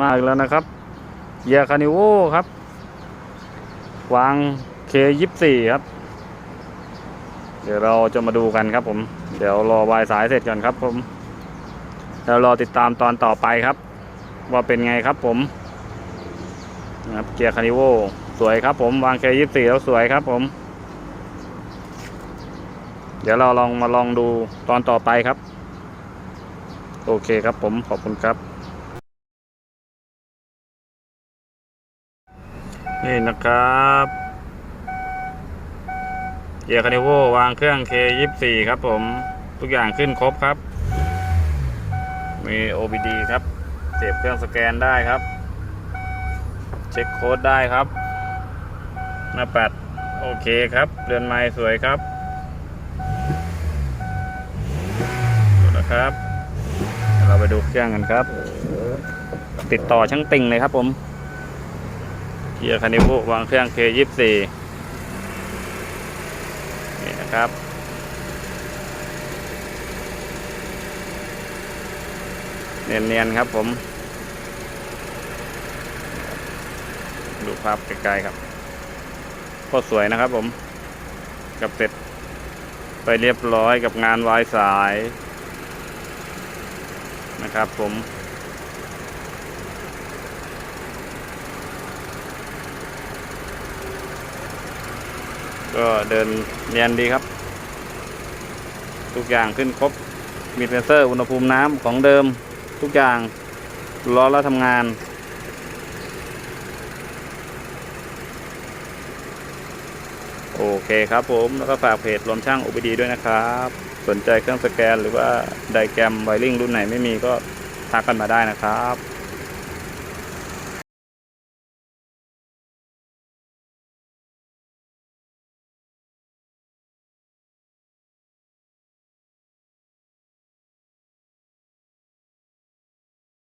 มาอีกแล้วนะครับเยาคานิโวครับวางเคยี่สี่ครับ เดี๋ยวเราจะมาดูกันครับผม เดี๋ยวรอวายสายเสร็จก่อนครับผมแล้วรอติดตามตอนต่อไปครับ ว่าเป็นไงครับผมนะครับเกียร์คานิโวสวยครับผมวางเคยี่สี่แล้วสวยครับผม เดี๋ยวเราลองมาลองดูตอนต่อไปครับ โอเคครับผมขอบคุณครับ นี่นะครับเกียร์คานิโววางเครื่อง K24 ครับผม ทุกอย่างขึ้นครบครับ มี OBD ครับ เสียบเครื่องสแกนได้ครับ เช็คโค้ดได้ครับ หน้าปัด โอเคครับ เรือนไม้สวยครับดูนะครับ เราไปดูเครื่องกันครับ ติดต่อช่างติ่งเลยครับผม เกียร์คานิโววางเครื่อง K24 นี่นะครับ เนียนๆครับผม ดูภาพไกลๆครับก็สวยนะครับผม กับเสร็จไปเรียบร้อยกับงานวายสายนะครับผม ก็เดินเนียนดีครับ ทุกอย่างขึ้นครบ มีเซนเซอร์อุณหภูมิน้ำของเดิม ทุกอย่างล้อแล้วทำงานโอเคครับผมแล้วก็ฝากเพจรวมช่างอุบดีด้วยนะครับ สนใจเครื่องสแกนหรือว่าไดแกรมไวริงรุ่นไหนไม่มีก็ทักกันมาได้นะครับ